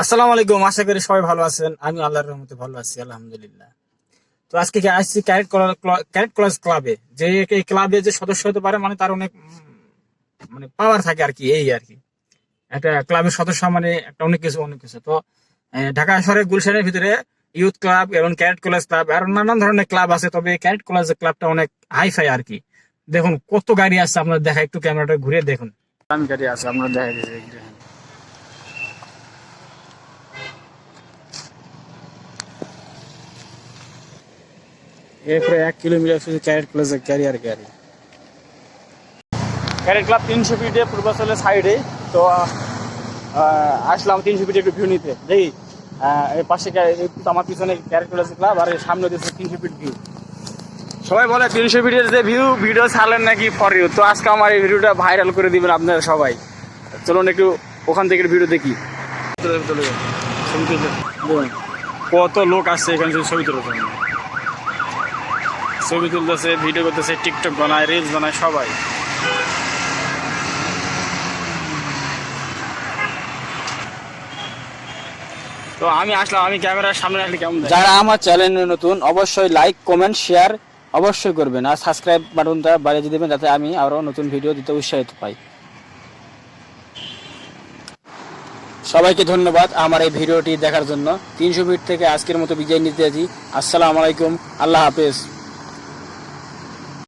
আসসালামু আলাইকুম, আশা করি সবাই ভালো আছেন। আমি আল্লাহর রহমতে ভালো আছি, আলহামদুলিল্লাহ। তো আজকে আসছি ক্যারেট ক্লাবে? যে এই ক্লাবে যে সদস্য হতে পারে মানে তার অনেক মানে পাওয়ার থাকে আর কি, এই আর কি। একটা ক্লাবের সদস্য মানে একটা অনেক কিছু অনেক কিছু। তো ঢাকা শহরের গুলশানের ভিতরে ইউথ ক্লাব এবং ক্যারেট কলেজ ক্লাব আর নানান ধরনের ক্লাব আছে, তবে ক্যারেট কলেজ ক্লাবটা অনেক হাই ফাই আর কি। দেখুন, কত গাড়ি আছে আপনার দেখা, একটু ক্যামেরাটা ঘুরে দেখুন। গাড়ি আছে, আপনার দেখা এরপরে এক কিলোমিটার শুধু ক্যারেট গাড়ি ক্যারেট ক্লাব তিনশো ফিটে পূর্বাচলের সাইডে তো আসলাম তিনশো ফিটে একটু ভিউ নিতে। দেখি পাশে ক্যা- এই তো আমার পিছনে ক্যারেট ক্লাব আর সামনে দিচ্ছে তিনশো ফিট ভিউ সবাই বলে তিনশো ফিটের যে ভিউ ভিডিও ছাড়লেন নাকি ফর ইউ তো আজকে আমার এই ভিডিওটা ভাইরাল করে দিবেন আপনারা সবাই। চলুন একটু ওখান থেকে ভিডিও দেখি। কত লোক আসছে এখানে ছবি তোলার জন্য ছবি তুলতেছে ভিডিও করতেছে টিকটক বানায় রিলস বানায়, সবাই। তো আমি আসলাম, আমি ক্যামেরার সামনে আসলে কেমন যারা আমার চ্যানেলে নতুন, অবশ্যই লাইক কমেন্ট শেয়ার অবশ্যই করবেন। আর সাবস্ক্রাইব বাটনটা বাড়িয়ে দিবেন, যাতে আমি আরও নতুন ভিডিও দিতে উৎসাহিত পাই। সবাইকে ধন্যবাদ আমার এই ভিডিওটি দেখার জন্য। তিনশো ফিট থেকে আজকের মতো বিজয় নিতে আছি আসসালামু আলাইকুম। আল্লাহ হাফেজ।